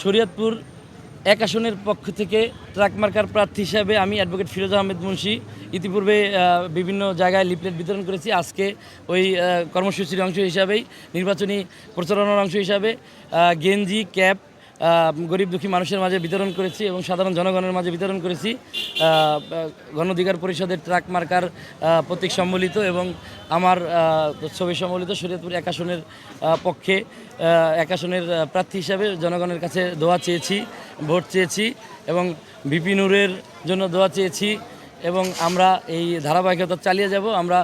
শরীয়তপুর এক আসনের পক্ষ থেকে ট্রাক মার্কার প্রার্থী হিসাবে আমি অ্যাডভোকেট ফিরোজ আহমেদ মুন্সি ইতিপূর্বে বিভিন্ন জায়গায় লিপলেট বিতরণ করেছি। আজকে ওই কর্মসূচির অংশ হিসাবেই, নির্বাচনী প্রচারণার অংশ হিসাবে গেঞ্জি, ক্যাপ গরিব দুঃখী মানুষের মাঝে বিতরণ করেছি এবং সাধারণ জনগণের মাঝে বিতরণ করেছি। আহ, আহ, গণ অধিকার পরিষদের ট্রাক মার্কার প্রতীক সম্বলিত এবং আমার ছবি সম্বলিত শরীয়তপুর এক আসনের পক্ষে এক আসনের প্রার্থী হিসাবে জনগণের কাছে দোয়া চেয়েছি ভোট চেয়েছি এবং বিপিনুরের জন্য দোয়া চেয়েছি এবং আমরা এই ধারাবাহিকতা চালিয়ে যাব। আমরা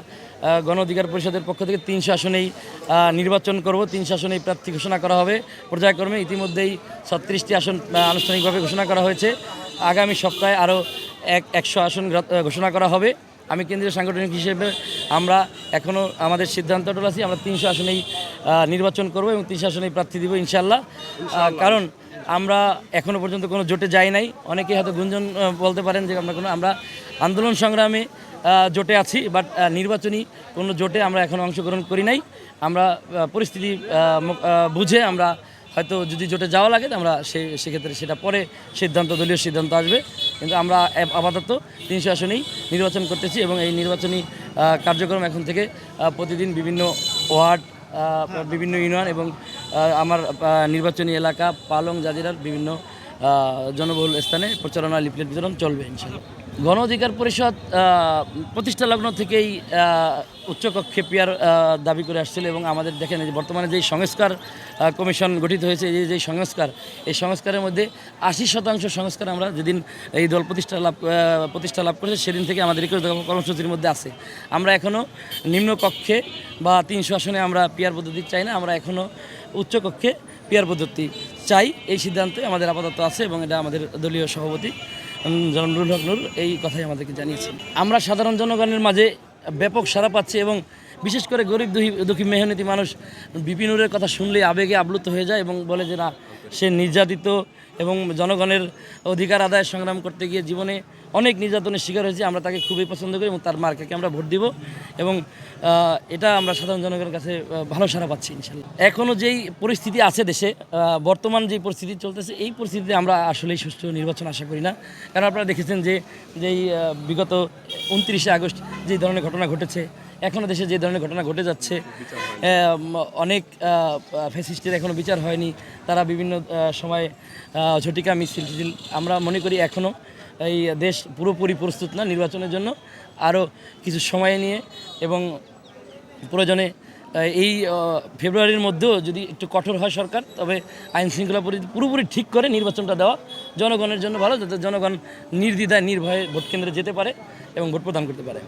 গণ অধিকার পরিষদের পক্ষ থেকে তিনশো আসনেই নির্বাচন করব তিনশো আসনেই প্রার্থী ঘোষণা করা হবে। পর্যায়ক্রমে ইতিমধ্যেই ছত্রিশটি আসন আনুষ্ঠানিকভাবে ঘোষণা করা হয়েছে। আগামী সপ্তাহে আরও এক একশো আসন ঘোষণা করা হবে। আমি কেন্দ্রীয় সাংগঠনিক হিসেবে আমরা এখনও আমাদের সিদ্ধান্তটা আছি আমরা তিনশো আসনেই নির্বাচন করব এবং তিনশো আসনেই প্রার্থী দিব ইনশাল্লাহ কারণ আমরা এখনও পর্যন্ত কোনো জোটে যাই নাই। অনেকেই হয়তো গুঞ্জন বলতে পারেন যে আমরা কোনো আমরা আন্দোলন সংগ্রামে জোটে আছি বাট নির্বাচনী কোনো জোটে আমরা এখন অংশগ্রহণ করি নাই। আমরা পরিস্থিতি বুঝে আমরা হয়তো যদি জোটে যাওয়া লাগে আমরা সে, সেক্ষেত্রে সেটা পরে সিদ্ধান্ত, দলীয় সিদ্ধান্ত আসবে। কিন্তু আমরা আপাতত তিনশো আসনেই নির্বাচন করতেছি এবং এই নির্বাচনী কার্যক্রম এখন থেকে প্রতিদিন বিভিন্ন ওয়ার্ড বিভিন্ন ইউনিয়ন এবং আমার নির্বাচনী এলাকা, পালং, জাজিরার বিভিন্ন জনবহুল স্থানে প্রচারণা, লিফলেট বিতরণ চলবে ইনশাল্লাহ গণ অধিকার পরিষদ প্রতিষ্ঠা লগ্ন থেকেই উচ্চকক্ষে পিয়ার দাবি করে আসছিল এবং আমাদের দেখেন যে বর্তমানে যেই সংস্কার কমিশন গঠিত হয়েছে, এই যে সংস্কার, এই সংস্কারের মধ্যে আশি শতাংশ সংস্কার আমরা যেদিন এই দল প্রতিষ্ঠা লাভ প্রতিষ্ঠা লাভ করেছে, সেদিন থেকে আমাদের কর্মসূচির মধ্যে আছে। আমরা এখনও নিম্ন কক্ষে বা তিনশো আসনে আমরা পিয়ার পদ্ধতি চাই না, আমরা এখনও উচ্চকক্ষে পিয়ার পদ্ধতি চাই। এই সিদ্ধান্তে আমাদের আপাতত আছে এবং এটা আমাদের দলীয় সভাপতি জনাব হক এই কথাই আমাদেরকে জানিয়েছেন। আমরা সাধারণ জনগণের মাঝে ব্যাপক সারা পাচ্ছি এবং বিশেষ করে গরিব দুহী দুঃখী মেহনতি মানুষ বিপিনুরের কথা শুনলে আবেগে আপ্লুত হয়ে যায় এবং বলে যে না, সে নির্যাতিত এবং জনগণের অধিকার আদায়ের সংগ্রাম করতে গিয়ে জীবনে অনেক নির্যাতনের শিকার হয়েছে, আমরা তাকে খুবই পছন্দ করি এবং তার মার্কাকে আমরা ভোট দিব এবং এটা আমরা সাধারণ জনগণের কাছে ভালো সাড়া পাচ্ছি ইনশাল্লাহ। এখনও যেই পরিস্থিতি আছে দেশে বর্তমান যে পরিস্থিতি চলতেছে, এই পরিস্থিতিতে আমরা আসলেই সুষ্ঠু নির্বাচন আশা করি না। কারণ আপনারা দেখেছেন যে, যেই বিগত উনত্রিশে আগস্ট যে ধরনের ঘটনা ঘটেছে এখনও দেশে যে ধরনের ঘটনা ঘটে যাচ্ছে অনেক ফ্যাসিস্টের এখনও বিচার হয়নি, তারা বিভিন্ন সময়ে ঝটিকা মিছিল আমরা মনে করি এখনও এই দেশ পুরোপুরি প্রস্তুত না নির্বাচনের জন্য। আরও কিছু সময় নিয়ে এবং প্রয়োজনে এই ফেব্রুয়ারির মধ্যেও যদি একটু কঠোর হয় সরকার, তবে আইন শৃঙ্খলা পরিস্থিতি পুরোপুরি ঠিক করে নির্বাচনটা দেওয়া জনগণের জন্য ভালো, যাতে জনগণ নির্দ্বিধায়, নির্ভয়ে ভোট কেন্দ্রে যেতে পারে এবং ভোট প্রদান করতে পারে।